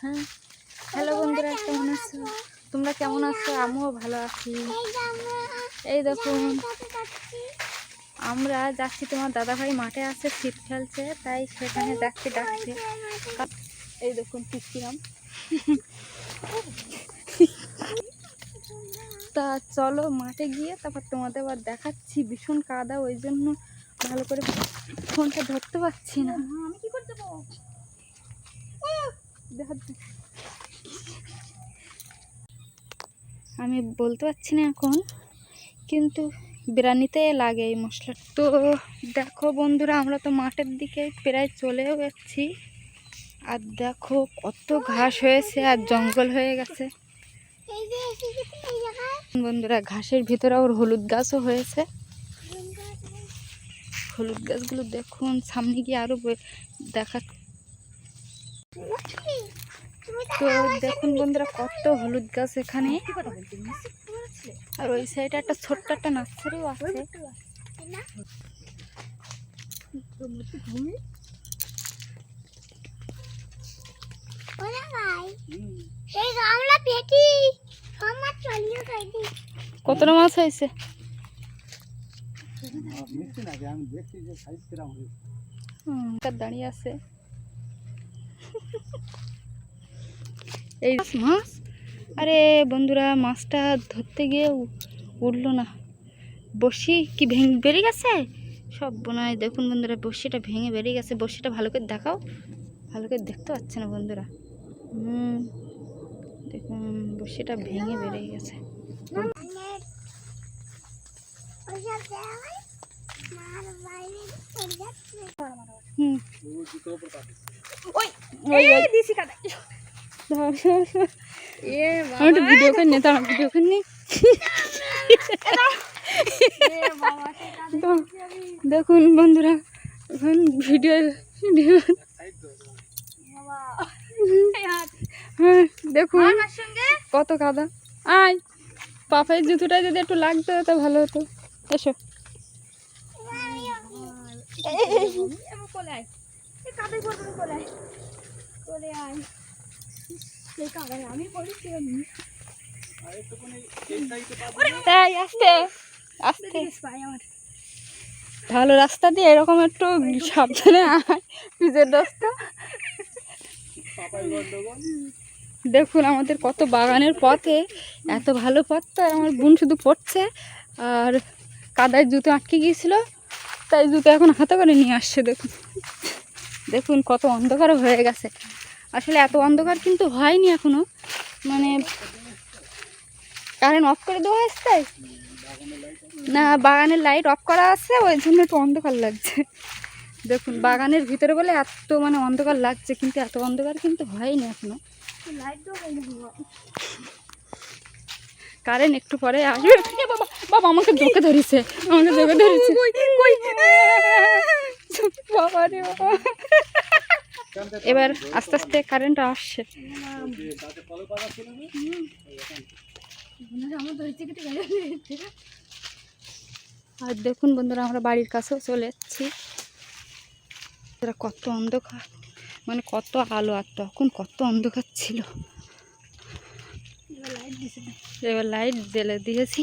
হ্যাঁ। হ্যালো বন্ধুরা কেমন আছো? তোমরা কেমন আছো? আমিও ভালো আছি। এই দেখুন আমরা যাচ্ছি তোমার দাদাভাই মাঠে আছে শীত খেলছে তাই সেখানে যাচ্ছি ডাকছে। এই দেখুন পিছিলাম তা চলো মাঠে গিয়ে তারপর তোমাদের আবার দেখাচ্ছি ভীষণ কাদা ওই জন্য ভালো করে ফোনটা ধরতে পারছি না। আমি কি করতে আমি বলতে পারছি না এখন, কিন্তু বিরিয়ানিতে লাগে এই মশলা। তো দেখো বন্ধুরা, আমরা তো মাঠের দিকে প্রায় চলেও যাচ্ছি। আর দেখো কত ঘাস হয়েছে আর জঙ্গল হয়ে গেছে। বন্ধুরা, ঘাসের ভিতরে ওর হলুদ গাছও হয়েছে। হলুদ গাছগুলো দেখুন, সামনে গিয়ে আরও বে- দেখা তো দেখুন বন্ধুরা, কত হলুদ গাছ এখানে। আর ওই সাইডে একটা ছোট্ট একটা নার্সারিও আছে। চলিয়ে মাছ হয়েছে দাঁড়িয়ে আছে। এই মাছ আরে বন্ধুরা, মাছটা ধরতে গিয়ে উঠল না। বসি কি ভেঙে বেরিয়ে গেছে? সব বোনায় দেখুন বন্ধুরা বসিটা ভেঙে বেরিয়ে গেছে। বসিটা ভালো করে দেখাও। ভালো করে দেখতে পাচ্ছে না বন্ধুরা। হুম, দেখুন বসিটা ভেঙে বেরিয়ে গেছে। ভিডিও করে নি দাঁড়া ভিডিও করে নি। দেখুন বন্ধুরা এখন ভিডিও ভিডিও হ্যাঁ দেখুন আমার সঙ্গে? কত কাদা। আয় পাপাইয়ের জুতোটা যদি একটু লাগতো তো ভালো হতো। এসো। কোলে আয়। এ কাদাই কোলে আয়। কোলে আয়। এই কাদায় আমি পড়েছি আমি তাই আসতে আসতে। ভালো রাস্তা দিয়ে এরকম একটু সাবধানে পিজের রাস্তা দেখুন আমাদের কত বাগানের পথে এত ভালো পথ তো আমার বোন শুধু পড়ছে আর কাদায় জুতো আটকে গিয়েছিল। তাই জুতো এখন হাতে করে নিয়ে আসছে, দেখুন। দেখুন কত অন্ধকার হয়ে গেছে। আসলে এত অন্ধকার কিন্তু হয়নি এখনও। মানে কারেন্ট অফ করে দেওয়া হয়েছে তাই? না, বাগানের লাইট অফ করা আছে, ওই জন্য একটু অন্ধকার লাগছে। দেখুন, বাগানের ভিতরে বলে এত মানে অন্ধকার লাগছে, কিন্তু এত অন্ধকার কিন্তু হয়নি এখনও। কারেন্ট একটু পরে আসবে। বাবা আমাকে ধরেছে আমাকে ধরেছে। এবার আস্তে আস্তে কারেন্ট আসছে। আর দেখুন বন্ধুরা, আমরা বাড়ির কাছেও চলে যাচ্ছি। কত অন্ধকার। মানে কত আলো, আর তখন কত অন্ধকার ছিল। এবার লাইট জ্বেলে দিয়েছি।